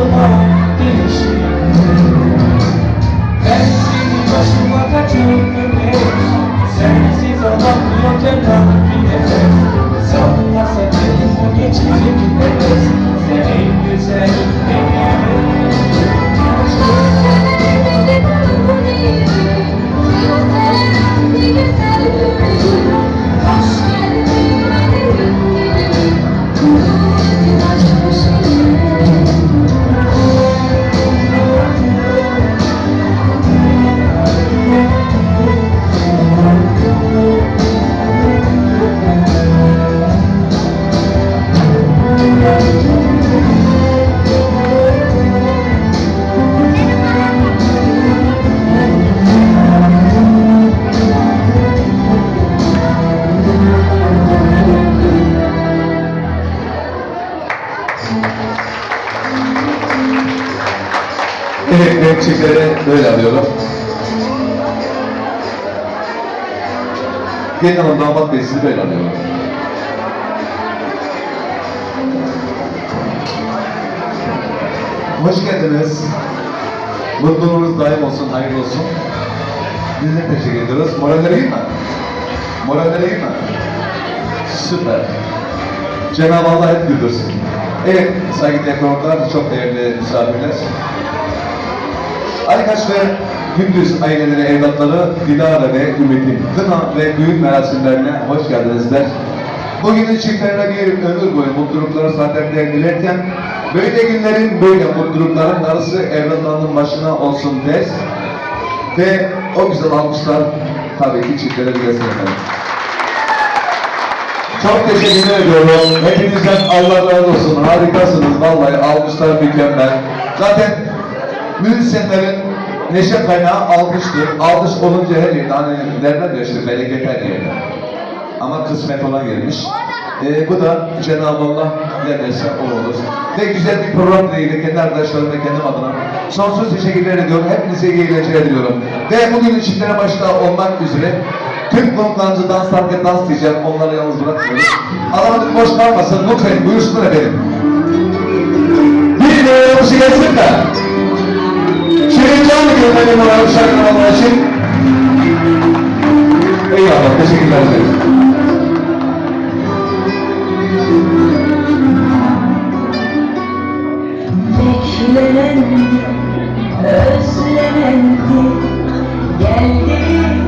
amor, Evet çiftleri böyle alıyorum. Gelin hanım damat bey sizi böyle alıyorum. Hoş geldiniz. Mutluluğunuz daim olsun, hayırlı olsun. Biz de teşekkür ediyoruz. Moralleri iyi mi? Moralleri iyi mi? Süper. Cenab-ı Allah hep güldürsün. Evet, saygıdeğer konuklar, çok değerli misafirler. Aykaç ve Gündüz aileleri, evlatları Dilara ve Ümit'in kına ve düğün merasimlerine hoş geldiniz der. Bugünün çiftlerine bir ömür boyu mutlulukları saatler dilerken böyle günlerin böyle mutlulukların darısı evlatlarının başına olsun der. Ve o güzel alkışlar tabii ki çiftlere bir efendim. Çok teşekkür ediyorum. Hepinizden Allah razı olsun. Harikasınız. Vallahi alkışlar mükemmel. Zaten müzisyenlerin neşe kaynağı alkıştır. Alkış olunca her yerde hani derler ya işte bereket her yerde. Ama kısmet olan gelmiş. Ee, bu da Cenab-ı Allah ne derse o olur. Ve güzel bir program dileğiyle kendi arkadaşlarım ve kendim adına sonsuz teşekkürler ediyorum. Hepinize iyi eğlenceler diliyorum. Ve bugün çiftlere başta olmak üzere tüm konuklarımızı danslarken dans diyeceğim. Onları yalnız bırakmıyoruz. Alamadık boş kalmasın. Lütfen buyursunlar efendim. Bir de yapışı gelsin de yönelimi alacak olan için eyvallah teşekkürler. Beklenen, özlenendi, geldi